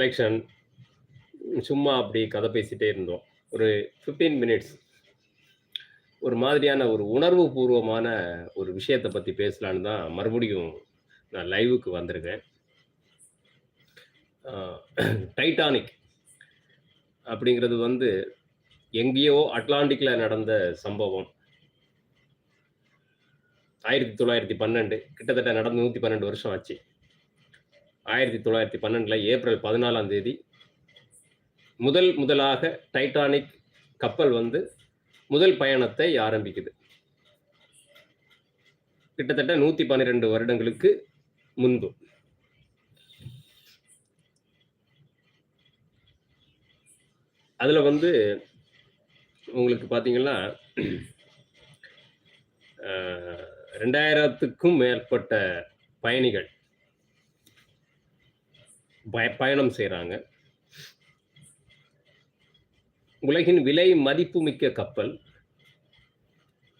Selection சும்மா அப்படி கதை பேசிகிட்டே இருந்தோம். ஒரு ஃபிஃப்டீன் மினிட்ஸ் ஒரு மாதிரியான ஒரு உணர்வு பூர்வமான ஒரு விஷயத்தை பற்றி பேசலான்னு தான் மறுபடியும் நான் லைவுக்கு வந்திருக்கேன். டைட்டானிக் அப்படிங்கிறது வந்து எங்கேயோ அட்லாண்டிக்கில் நடந்த சம்பவம். ஆயிரத்தி தொள்ளாயிரத்தி பன்னெண்டு கிட்டத்தட்ட நடந்து நூற்றி பன்னெண்டு வருஷம் ஆச்சு. ஆயிரத்தி தொள்ளாயிரத்தி பன்னெண்டில் ஏப்ரல் பதினாலாம் தேதி முதல் முதலாக டைட்டானிக் கப்பல் வந்து முதல் பயணத்தை ஆரம்பிக்குது. கிட்டத்தட்ட நூற்றி பன்னிரெண்டு வருடங்களுக்கு முன்பு. அதில் வந்து உங்களுக்கு பார்த்தீங்கன்னா ரெண்டாயிரத்துக்கும் மேற்பட்ட பயணிகள் பய பயணம் செய்கிறாங்க உலகின் விலை மதிப்புமிக்க கப்பல்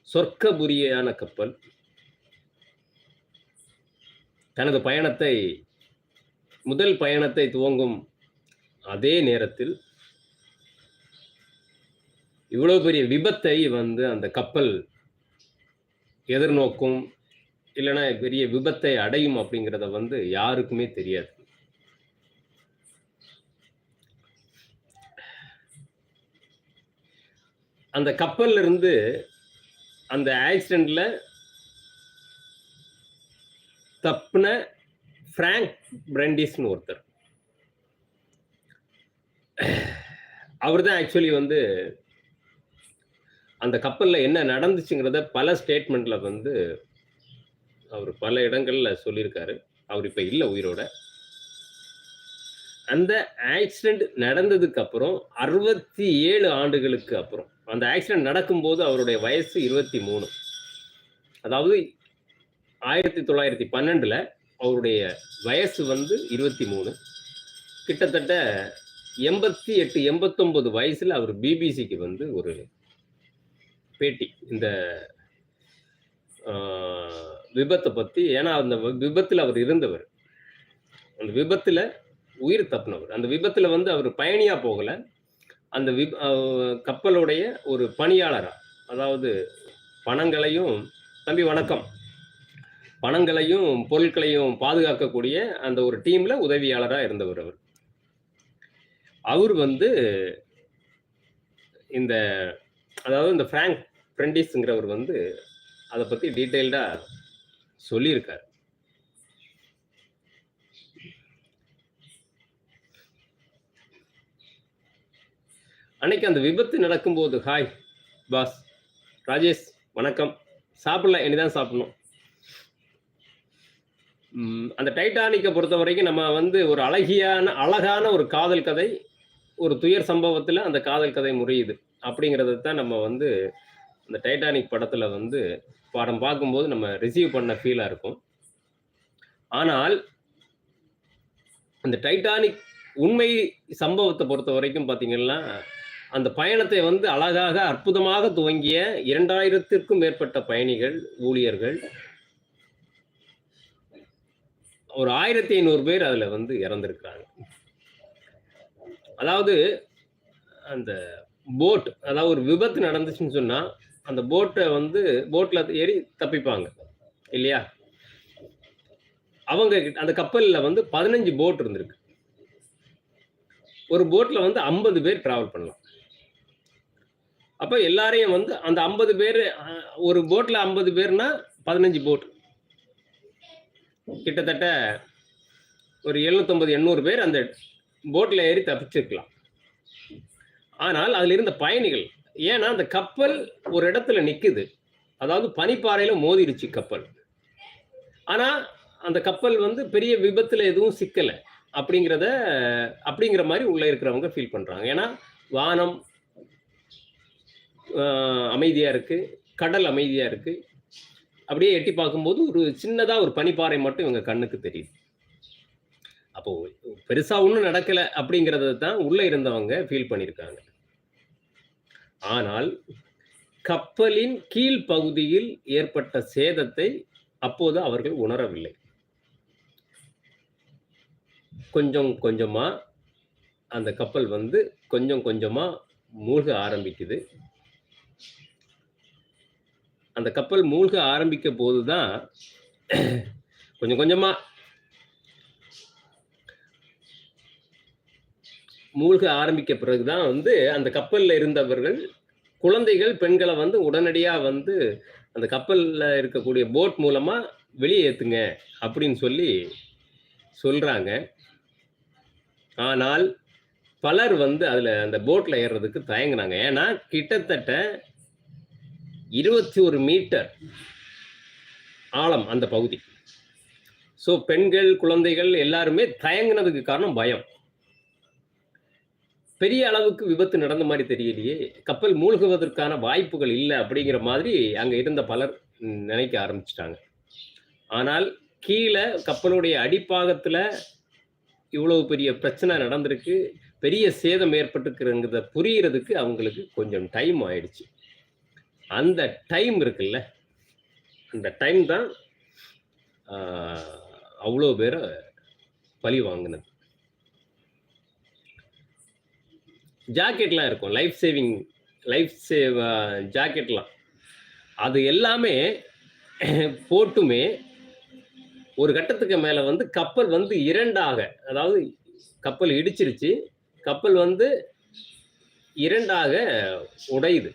சொர்க்கபுரியான கப்பல் தனது பயணத்தை முதல் பயணத்தை துவங்கும் அதே நேரத்தில் இவ்வளவு பெரிய விபத்தை வந்து அந்த கப்பல் எதிர்நோக்கும் இல்லைன்னா பெரிய விபத்தை அடையும் அப்படிங்கிறத வந்து யாருக்குமே தெரியாது. அந்த கப்பல்ல இருந்து அந்த ஆக்சிடென்ட்ல தப்புன பிராங்க் பிரண்டிஸ்னு ஒருத்தர். அவர் தான் ஆக்சுவலி வந்து அந்த கப்பலில் என்ன நடந்துச்சுங்கிறத பல ஸ்டேட்மெண்ட்டில் வந்து அவர் பல இடங்களில் சொல்லியிருக்காரு. அவர் இப்போ இல்லை உயிரோட. அந்த ஆக்சிடென்ட் நடந்ததுக்கு அப்புறம் அறுபத்தி ஏழு ஆண்டுகளுக்கு அப்புறம் அந்த ஆக்சிடென்ட் நடக்கும்போது அவருடைய வயசு இருபத்தி மூணு. அதாவது ஆயிரத்தி தொள்ளாயிரத்தி பன்னெண்டுல அவருடைய வயசு வந்து இருபத்தி மூணு. கிட்டத்தட்ட எண்பத்தி எட்டு எண்பத்தொன்பது வயசுல அவர் பிபிசிக்கு வந்து ஒரு பேட்டி. இந்த விபத்தை பத்தி ஏன்னா அந்த விபத்தில் அவர் இருந்தவர். அந்த விபத்துல உயிர் தப்பினவர். அந்த விபத்துல வந்து அவர் பயணியா போகல. அந்த விப் கப்பலுடைய ஒரு பணியாளரா அதாவது பணங்களையும் தம்பி வணக்கம். பணங்களையும் பொருட்களையும் பாதுகாக்கக்கூடிய அந்த ஒரு டீம்ல உதவியாளராக இருந்தவர் அவர். அவர் வந்து இந்த அதாவது இந்த ஃப்ராங்க் ஃப்ரெண்டிஸ்ங்கிறவர் வந்து அதை பற்றி டீட்டெயில்டாக சொல்லியிருக்கார். அன்னைக்கு அந்த விபத்து நடக்கும்போது ஹாய் பாஸ் ராஜேஷ் வணக்கம். சாப்பிடல இனிதான் சாப்பிடணும். அந்த டைட்டானிக்கை பொறுத்த வரைக்கும் நம்ம வந்து ஒரு அழகியான அழகான ஒரு காதல் கதை ஒரு துயர் சம்பவத்தில் அந்த காதல் கதை முறியுது. அப்படிங்கிறத தான் நம்ம வந்து அந்த டைட்டானிக் படத்தில் வந்து படம் பார்க்கும்போது நம்ம ரிசீவ் பண்ண ஃபீலாக இருக்கும். ஆனால் அந்த டைட்டானிக் உண்மை சம்பவத்தை பொறுத்த வரைக்கும் பார்த்தீங்கன்னா அந்த பயணத்தை வந்து அழகாக அற்புதமாக துவங்கிய இரண்டாயிரத்திற்கும் மேற்பட்ட பயணிகள் ஊழியர்கள். ஒரு ஆயிரத்தி ஐநூறு பேர் அதில் வந்து இறந்துருக்கிறாங்க. அதாவது அந்த போட் அதாவது ஒரு விபத்து நடந்துச்சுன்னு சொன்னால் அந்த போட்டை வந்து போட்டில் ஏறி தப்பிப்பாங்க. இல்லையா? அவங்க அந்த கப்பலில் வந்து பதினஞ்சு போட் இருந்திருக்கு. ஒரு போட்டில் வந்து ஐம்பது பேர் ட்ராவல் பண்ணலாம். அப்போ எல்லாரையும் வந்து அந்த ஐம்பது பேர் ஒரு போட்டில் ஐம்பது பேர்னா பதினஞ்சு போட் கிட்டத்தட்ட ஒரு எழுநூத்தொம்பது எண்ணூறு பேர் அந்த போட்டில் ஏறி தப்பிச்சிருக்கலாம். ஆனால் அதில் இருந்த பயணிகள் ஏன்னா அந்த கப்பல் ஒரு இடத்துல நிற்குது அதாவது பனிப்பாறையில் மோதிடுச்சு கப்பல். ஆனால் அந்த கப்பல் வந்து பெரிய விபத்தில் எதுவும் சிக்கலை. அப்படிங்கிறத அப்படிங்கிற மாதிரி உள்ளே இருக்கிறவங்க ஃபீல் பண்ணுறாங்க ஏன்னா வானம் அமைதியாக இருக்குது கடல் அமைதியாக இருக்குது அப்படியே எட்டி பார்க்கும்போது ஒரு சின்னதாக ஒரு பனிப்பாறை மட்டும் இவங்க கண்ணுக்கு தெரியுது. அப்போ பெருசாக ஒன்றும் நடக்கலை அப்படிங்கிறத தான் உள்ளே இருந்தவங்க ஃபீல் பண்ணியிருக்காங்க ஆனால் கப்பலின் கீழ் பகுதியில் ஏற்பட்ட சேதத்தை அப்போது அவர்கள் உணரவில்லை. கொஞ்சம் கொஞ்சமாக அந்த கப்பல் வந்து கொஞ்சம் கொஞ்சமாக மூழ்க ஆரம்பிக்குது. அந்த கப்பல் மூழ்க ஆரம்பிக்க போது தான் கொஞ்சம் கொஞ்சமா மூழ்க ஆரம்பிக்க பிறகு தான் வந்து அந்த கப்பலில் இருந்தவர்கள் குழந்தைகள், பெண்களை வந்து உடனடியாக வந்து அந்த கப்பலில் இருக்கக்கூடிய போட் மூலமாக வெளியே ஏற்றுங்க அப்படின்னு சொல்லி சொல்கிறாங்க ஆனால் பலர் வந்து அதில் அந்த போட்டில் ஏறுறதுக்கு தயங்குனாங்க. ஏன்னா கிட்டத்தட்ட 21 மீட்டர் ஆழம் அந்த பகுதி. ஸோ பெண்கள், குழந்தைகள் எல்லாருமே தயங்குனதுக்கு காரணம் பயம். பெரிய அளவுக்கு விபத்து நடந்த மாதிரி தெரியலையே! கப்பல் மூழ்குவதற்கான வாய்ப்புகள் இல்லை அப்படிங்கிற மாதிரி அங்கே இருந்த பலர் நினைக்க ஆரம்பிச்சிட்டாங்க ஆனால் கீழே கப்பலுடைய அடிப்பாகத்தில் இவ்வளவு பெரிய பிரச்சனை நடந்திருக்கு. பெரிய சேதம் ஏற்பட்டுருக்குறங்கிறத புரியறதுக்கு அவங்களுக்கு கொஞ்சம் டைம் ஆயிடுச்சு. அந்த டைம் இருக்குல்ல, அந்த டைம் தான் அவ்வளோ பேரை பழி வாங்கினது ஜாக்கெட்லாம் இருக்கும். லைஃப் சேவிங் லைஃப் சேவ் ஜாக்கெட்லாம். அது எல்லாமே போட்டுமே ஒரு கட்டத்துக்கு மேலே வந்து கப்பல் வந்து இரண்டாக அதாவது கப்பல் இடிச்சிருச்சு. கப்பல் வந்து இரண்டாக உடையுது.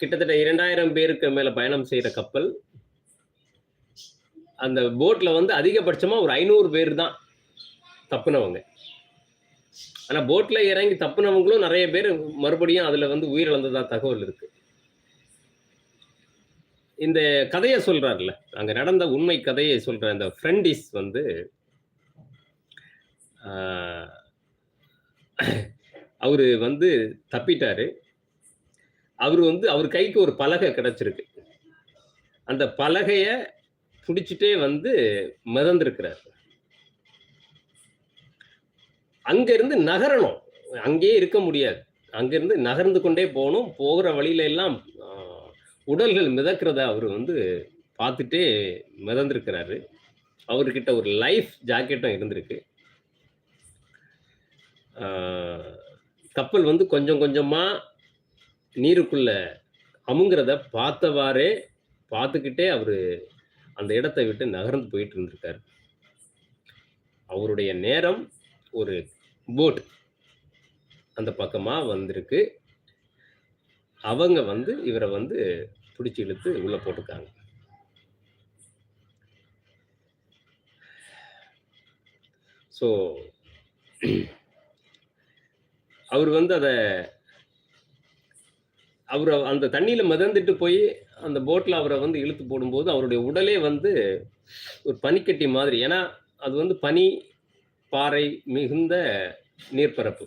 கிட்டத்தட்ட 2000 பேருக்கு மேல பயணம் செய்யற கப்பல். அந்த போட்ல வந்து அதிகபட்சமா ஒரு ஐநூறு பேர் தான் தப்புனவங்க. ஆனா போட்ல இறங்கி தப்புனவங்களும் நிறைய பேர் மறுபடியும் அதுல வந்து உயிரிழந்ததா தகவல் இருக்கு. இந்த கதையை சொல்றாருல அங்க நடந்த உண்மை கதையை சொல்ற அந்த ஃப்ரெண்டிஸ் வந்து அவரு வந்து தப்பிட்டாரு. அவர் வந்து அவர் கைக்கு ஒரு பலகை கிடைச்சிருக்கு. அந்த பலகைய பிடிச்சிட்டே வந்து மிதந்திருக்கிறார். அங்க இருந்து நகரணும். அங்கேயே இருக்க முடியாது. அங்கிருந்து நகர்ந்து கொண்டே போகணும் போகிற வழியில எல்லாம் உடல்கள் மிதக்கிறத அவர் வந்து பார்த்துட்டே மிதந்திருக்கிறாரு. அவர்கிட்ட ஒரு லைஃப் ஜாக்கெட்டும் இருந்திருக்கு. கப்பல் வந்து கொஞ்சம் கொஞ்சமாக நீருக்குள்ள அமுங்கிறத பார்த்தவாறே பார்த்துக்கிட்டே அவர் அந்த இடத்தை விட்டு நகர்ந்து போயிட்டு இருந்திருக்காரு. அவருடைய நேரம் ஒரு போட் அந்த பக்கமாக வந்திருக்கு. அவங்க வந்து இவரை வந்து பிடிச்சி இழுத்து உள்ளே போட்டுருக்காங்க. ஸோ அவர் வந்து அதை அவரை அந்த தண்ணியில மிதந்துட்டு போய் அந்த போட்ல அவரை வந்து இழுத்து போடும்போது, அவருடைய உடலே வந்து ஒரு பனிக்கட்டி மாதிரி. ஏன்னா, அது வந்து பனி, பாறை மிகுந்த நீர்ப்பரப்பு.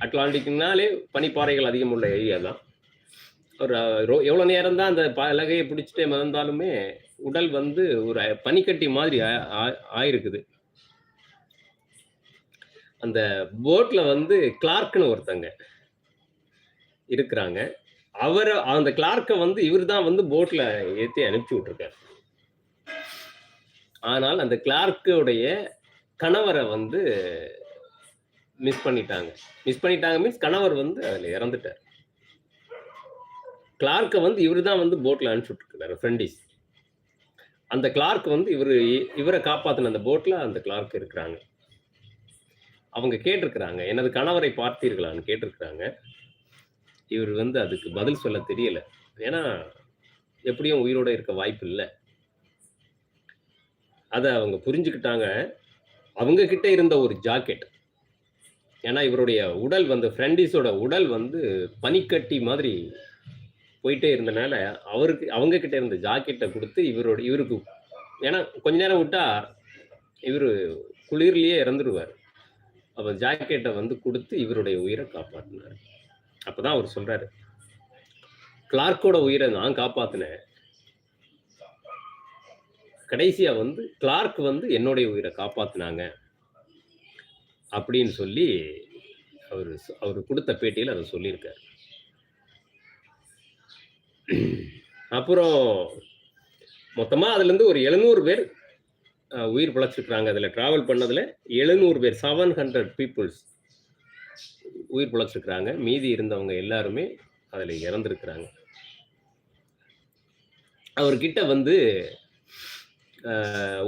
அட்லாண்டிக்னாலே பனிப்பாறைகள் அதிகம் உள்ள ஏரியா தான். ஒரு ரோ எவ்வளோ நேரம் தான் அந்த பலகையை பிடிச்சிட்டே மிதந்தாலுமே, உடல் வந்து ஒரு பனிக்கட்டி மாதிரி ஆ ஆ ஆயிருக்குது. அந்த போட்ல வந்து கிளார்க்னு ஒருத்தங்க இருக்கிறாங்க. அவர் அந்த கிளார்க்கை வந்து இவர் தான் வந்து போட்ல ஏற்றி அனுப்பிச்சு விட்டுருக்காரு. ஆனால் அந்த கிளார்க்குடைய கணவரை வந்து மிஸ் பண்ணிட்டாங்க. மிஸ் பண்ணிட்டாங்க மீன்ஸ் கணவர் வந்து அதில் இறந்துட்டார். கிளார்க்கை வந்து இவர் தான் வந்து போட்டில் அனுப்பிச்சி விட்டுருக்காரு ஃப்ரெண்டிஸ். அந்த கிளார்க் வந்து இவர் இவரை காப்பாற்றின அந்த போட்டில் அந்த கிளார்க் இருக்கிறாங்க. அவங்க கேட்டிருக்கிறாங்க. "எனது கணவரை பார்த்தீர்களான்னு?" கேட்டிருக்கிறாங்க. இவர் வந்து அதுக்கு பதில் சொல்ல தெரியல. ஏன்னா, எப்படியும் உயிரோட இருக்க வாய்ப்பு இல்லை அதை அவங்க புரிஞ்சுக்கிட்டாங்க. அவங்க கிட்ட இருந்த ஒரு ஜாக்கெட். ஏன்னா, இவருடைய உடல் வந்து ஃப்ரெண்டிஸோட உடல் வந்து பனிக்கட்டி மாதிரி போயிட்டே இருந்தனால, அவருக்கு அவங்க கிட்ட இருந்த ஜாக்கெட்டை கொடுத்து இவரோட இவருக்கு ஏன்னா கொஞ்ச நேரம் விட்டா, இவரு குளிர்லயே இறந்துருவாரு. அப்போ ஜாக்கெட்டை வந்து கொடுத்து இவருடைய உயிரை காப்பாற்றினார் அப்பதான் அவர் சொல்றாரு. "கிளார்க்கோட உயிரை நான் காப்பாத்தினேன் கடைசியா வந்து கிளார்க் வந்து என்னுடைய உயிரை காப்பாத்தினாங்க அப்படின்னு சொல்லி அவர் அவர் கொடுத்த பேட்டியில் அதை சொல்லியிருக்கார் சொல்லியிருக்காரு. அப்புறம் மொத்தமாக அதுலேருந்து ஒரு 700 பேர் உயிர் பிழைச்சிருக்கிறாங்க அதில் ட்ராவல் பண்ணதில் எழுநூறு பேர் செவன் ஹண்ட்ரட் பீப்புள்ஸ் உயிர் பிழைச்சிருக்கிறாங்க. மீதி இருந்தவங்க எல்லாருமே அதில் இறந்துருக்கிறாங்க. அவர்கிட்ட வந்து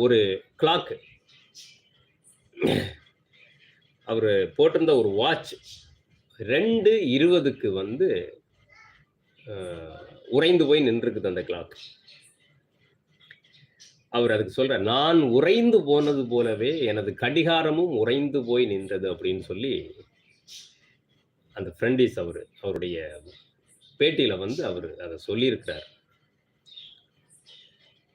ஒரு கிளாக்கு அவர் போட்டிருந்த ஒரு வாட்ச் ரெண்டு இருபதுக்கு வந்து உறைந்து போய் நின்றுருக்குது அந்த கிளாக் அவர் அதுக்கு சொல்ற நான் உறைந்து போனது போலவே எனது கடிகாரமும் உறைந்து போய் நின்றது அப்படின்னு சொல்லி அந்த ஃப்ரெண்டிஸ் அவர் அவருடைய பேட்டியில் வந்து அவர் அதை சொல்லியிருக்கிறார்.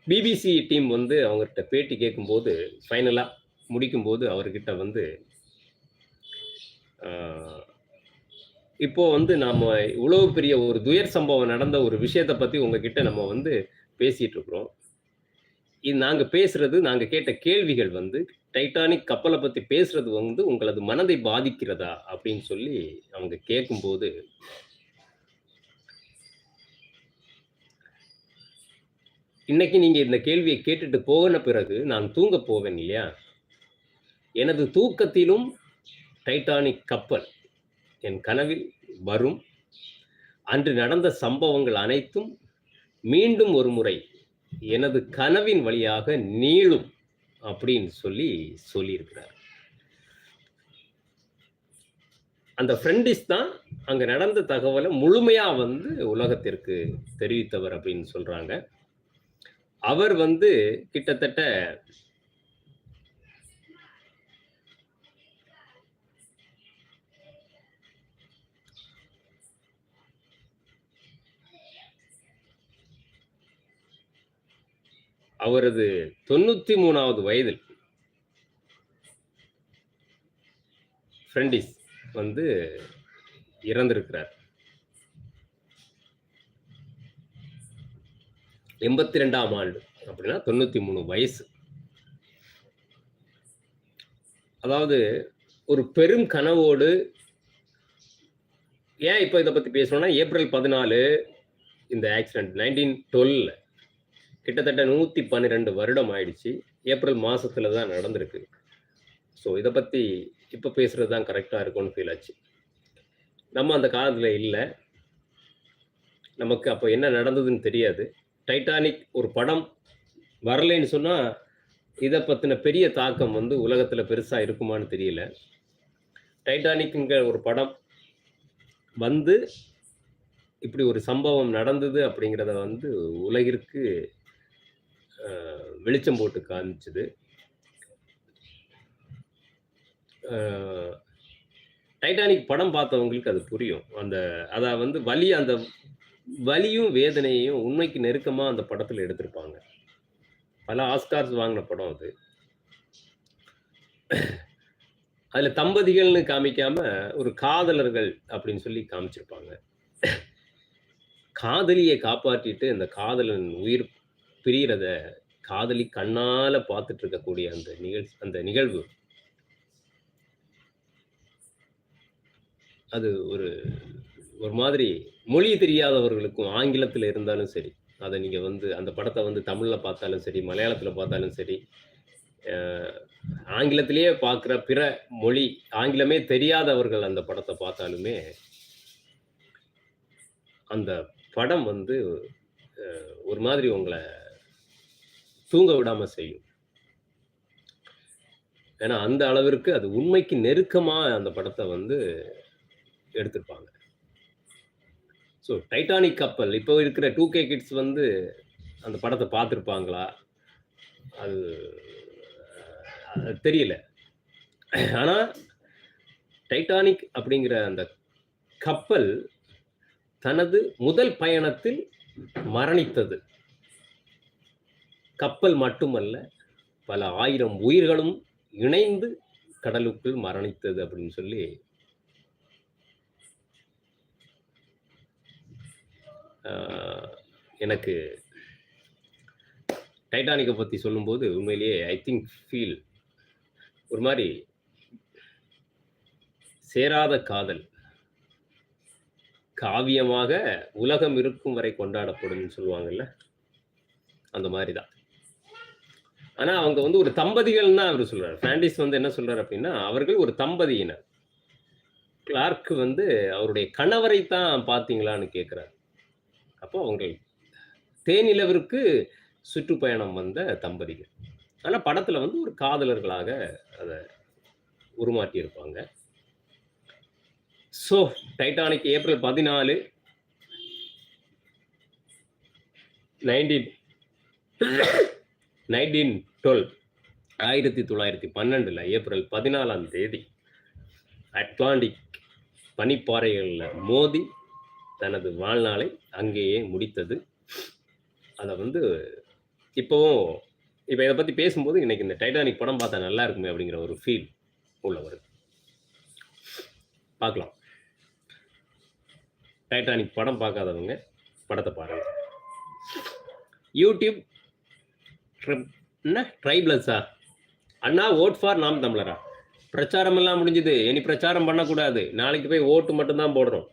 பிபிசி டீம் வந்து அவங்ககிட்ட பேட்டி கேட்கும்போது ஃபைனலாக முடிக்கும்போது அவர்கிட்ட வந்து இப்போ வந்து நாம் இவ்வளோ பெரிய ஒரு துயர் சம்பவம் நடந்த ஒரு விஷயத்தை பற்றி உங்ககிட்ட நம்ம வந்து பேசிகிட்டு இருக்கிறோம். இது நாங்க பேசுறது நாங்க கேட்ட கேள்விகள் வந்து டைட்டானிக் கப்பலை பத்தி பேசுறது வந்து உங்களது மனதை பாதிக்கிறதா? அப்படின்னு சொல்லி அவங்க கேட்கும்போது இன்னைக்கு நீங்க இந்த கேள்வியை கேட்டுட்டு போகின பிறகு நான் தூங்க போவேன் இல்லையா? எனது தூக்கத்திலும் டைட்டானிக் கப்பல் என் கனவில் வரும். அன்று நடந்த சம்பவங்கள் அனைத்தும் மீண்டும் ஒரு முறை எனது கனவின் வழியாக நீளும் அப்படின்னு சொல்லி சொல்லியிருக்கிறார். அந்த ஃப்ரெண்டிஸ் தான் அங்க நடந்த தகவலை முழுமையா வந்து உலகத்திற்கு தெரிவித்தவர் அப்படின்னு சொல்றாங்க. அவர் வந்து கிட்டத்தட்ட அவரது தொண்ணூத்தி மூணாவது வயதில் ஃப்ரெண்டிஸ் வந்து இறந்திருக்கிறார். எண்பத்தி ரெண்டாம் ஆண்டு அப்படின்னா தொண்ணூத்தி மூணு வயசு. அதாவது ஒரு பெரும் கனவோடு ஏன் இப்போ இதை பற்றி பேசணும்னா ஏப்ரல் பதினாலு இந்த ஆக்சிடென்ட் நைன்டீன் டுவெல்ல கிட்டத்தட்ட நூற்றி பன்னிரெண்டு வருடம் ஆயிடுச்சு. ஏப்ரல் மாதத்தில் தான் நடந்திருக்கு. ஸோ இதை பற்றி இப்போ பேசுகிறது தான் கரெக்டாக இருக்கும்னு ஃபீல் ஆச்சு. நம்ம அந்த காலத்தில் இல்லை. நமக்கு அப்போ என்ன நடந்ததுன்னு தெரியாது. டைட்டானிக் ஒரு படம் வரலைன்னு சொன்னால் இதை பற்றின பெரிய தாக்கம் வந்து உலகத்தில் பெருசாக இருக்குமான்னு தெரியல. டைட்டானிக்குங்கிற ஒரு படம் வந்து இப்படி ஒரு சம்பவம் நடந்தது அப்படிங்கிறத வந்து உலகிற்கு வெளிச்சம் போட்டு காமிச்சது. டைட்டானிக் படம் பார்த்தவங்களுக்கு அது புரியும். அந்த அதை வந்து வலி அந்த வலியும் வேதனையையும் உண்மைக்கு நெருக்கமாக அந்த படத்தில் எடுத்திருப்பாங்க. பல ஆஸ்கார்ஸ் வாங்கின படம் அது. அதில் தம்பதிகள்னு காமிக்காம ஒரு காதலர்கள் அப்படின்னு சொல்லி காமிச்சிருப்பாங்க. காதலியை காப்பாற்றிட்டு அந்த காதலன் உயிர் பிரியறத காதலி கண்ணால பார்த்துட்டு இருக்கக்கூடிய அந்த நிகழ் அந்த நிகழ்வு. அது ஒரு ஒரு மாதிரி மொழி தெரியாதவர்களுக்கும் ஆங்கிலத்தில் இருந்தாலும் சரி அதை நீங்கள் வந்து அந்த படத்தை வந்து தமிழில் பார்த்தாலும் சரி மலையாளத்தில் பார்த்தாலும் சரி ஆங்கிலத்திலேயே பார்க்குற பிற மொழி ஆங்கிலமே தெரியாதவர்கள் அந்த படத்தை பார்த்தாலுமே அந்த படம் வந்து ஒரு மாதிரி உங்களை தூங்க விடாம செய்யும். ஏன்னா அந்த அளவிற்கு அது உண்மைக்கு நெருக்கமா அந்த படத்தை வந்து எடுத்திருப்பாங்க. ஸோ டைட்டானிக் கப்பல் இப்போ இருக்கிற டூ கே கிட்ஸ் வந்து அந்த படத்தை பார்த்துருப்பாங்களா? அது அது தெரியல. ஆனால் டைட்டானிக் அப்படிங்கிற அந்த கப்பல் தனது முதல் பயணத்தில் மரணித்தது. கப்பல் மட்டுமல்ல பல ஆயிரம் உயிர்களும் இணைந்து கடலுக்குள் மரணித்தது அப்படின்னு சொல்லி எனக்கு டைட்டானிக்கை பற்றி சொல்லும்போது உண்மையிலேயே ஐ திங்க் ஃபீல் ஒரு மாதிரி சேராத காதல் காவியமாக உலகம் இருக்கும் வரை கொண்டாடப்படும்னு சொல்லுவாங்கல்ல அந்த மாதிரி தான் ஆனா அவங்க வந்து ஒரு தம்பதிகள் தான் அவர் சொல்றாரு. பிராண்டிஸ் வந்து என்ன சொல்றாரு அப்படின்னா அவர்கள் ஒரு தம்பதியினர். கிளார்க் வந்து அவருடைய கணவரை தான் பார்த்தீங்களான்னு கேட்குறாரு அப்போ அவங்க தேனிலவிற்கு சுற்றுப்பயணம் வந்த தம்பதிகள். ஆனால் படத்தில் வந்து ஒரு காதலர்களாக அதை உருமாற்றியிருப்பாங்க. ஸோ டைட்டானிக் ஏப்ரல் பதினாலு நைன்டீன் நைன்டீன் டுவெல் ஆயிரத்தி தொள்ளாயிரத்தி பன்னெண்டில் ஏப்ரல் பதினாலாம் தேதி அட்லாண்டிக் பனிப்பாறைகளில் மோதி தனது வாழ்நாளை அங்கேயே முடித்தது. அதை வந்து இப்போவும் இப்போ இதை பற்றி பேசும்போது இன்னைக்கு இந்த டைட்டானிக் படம் பார்த்தா நல்லா இருக்குமே அப்படிங்கிற ஒரு ஃபீல் உள்ள வருது. பார்க்கலாம். டைட்டானிக் படம் பார்க்காதவங்க படத்தை பாருங்கள் யூடியூப் ட்ரிப் என்ன? ட்ரைப்லஸா அண்ணா ஓட் ஃபார் நாம் தமிழரா? பிரச்சாரம் எல்லாம் முடிஞ்சது. இனி பிரச்சாரம் பண்ணக்கூடாது. நாளைக்கு போய் ஓட்டு மட்டும்தான் போடுறோம்.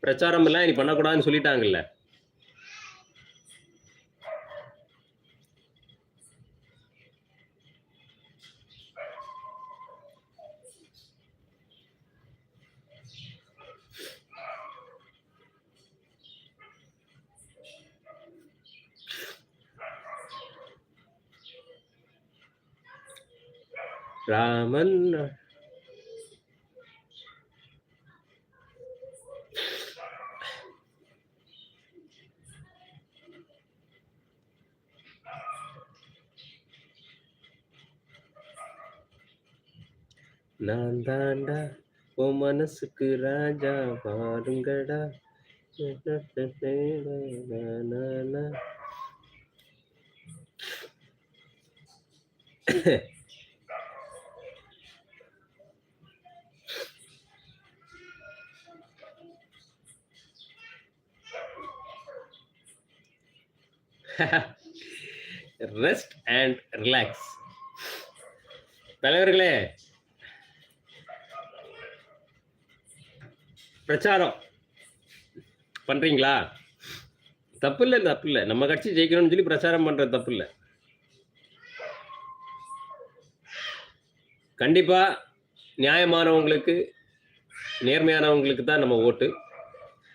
பிரச்சாரம் எல்லாம் இனி பண்ணக்கூடாதுன்னு சொல்லிட்டாங்கல்ல. ராமன். நான் தாண்டா உன் மனசுக்கு ராஜா பாருங்கடா. ரெஸ்ட் அண்ட் ரிலாக்ஸ் தலைவர்களே பிரச்சாரம். பண்றீங்களா? தப்பு இல்லை தப்பு இல்லை நம்ம கட்சி ஜெயிக்கணும்னு சொல்லி பிரச்சாரம் பண்றது தப்பு இல்லை கண்டிப்பா நியாயமானவங்களுக்கு நேர்மையானவங்களுக்கு தான் நம்ம ஓட்டு.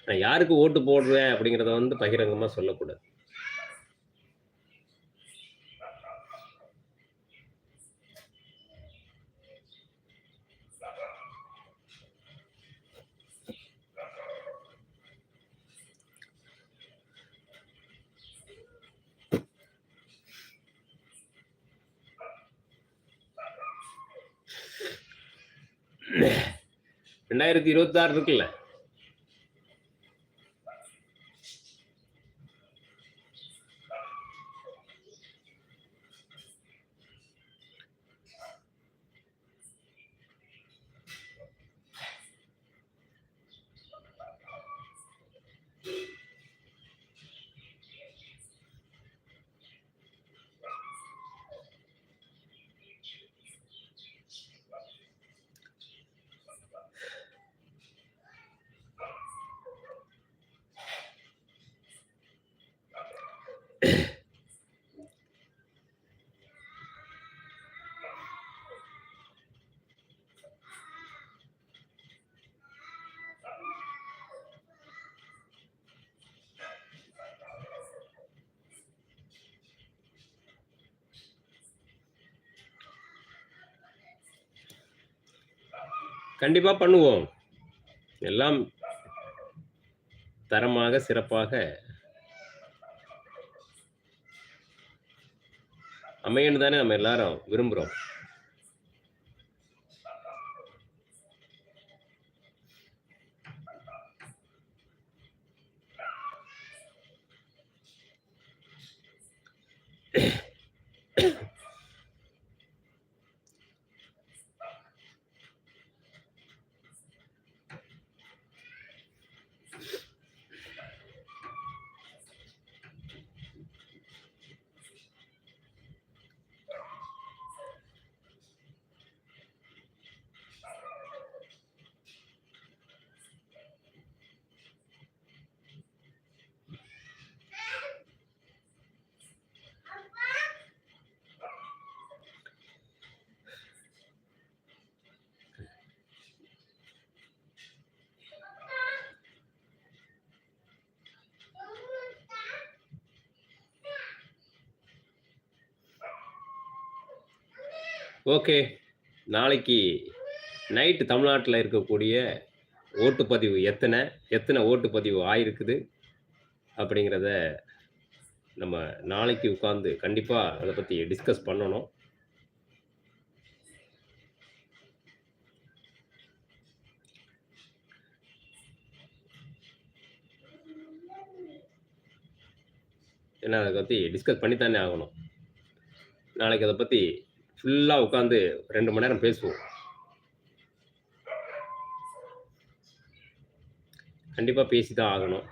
நான் யாருக்கு ஓட்டு போடுவேன் அப்படிங்கிறத வந்து பகிரங்கமாக சொல்லக்கூடாது. ரெண்டாயிரத்தி இருபத்தாறு இருக்குல்ல? கண்டிப்பா பண்ணுவோம். எல்லாம் தரமாக சிறப்பாக அமையன்னு தானே நம்ம எல்லாரும் விரும்புறோம். ஓகே. நாளைக்கு நைட்டு தமிழ்நாட்டில் இருக்கக்கூடிய ஓட்டுப்பதிவு எத்தனை எத்தனை ஓட்டுப்பதிவு ஆயிருக்குது? அப்படிங்கிறத நம்ம நாளைக்கு உட்காந்து கண்டிப்பாக அதை பற்றி டிஸ்கஸ் பண்ணணும். ஏன்னா, அதை பற்றி டிஸ்கஸ் பண்ணித்தானே ஆகணும். நாளைக்கு அதை பற்றி ஃபுல்லாக உட்காந்து ரெண்டு மணி நேரம் பேசுவோம். கண்டிப்பாக பேசி தான் ஆகணும்.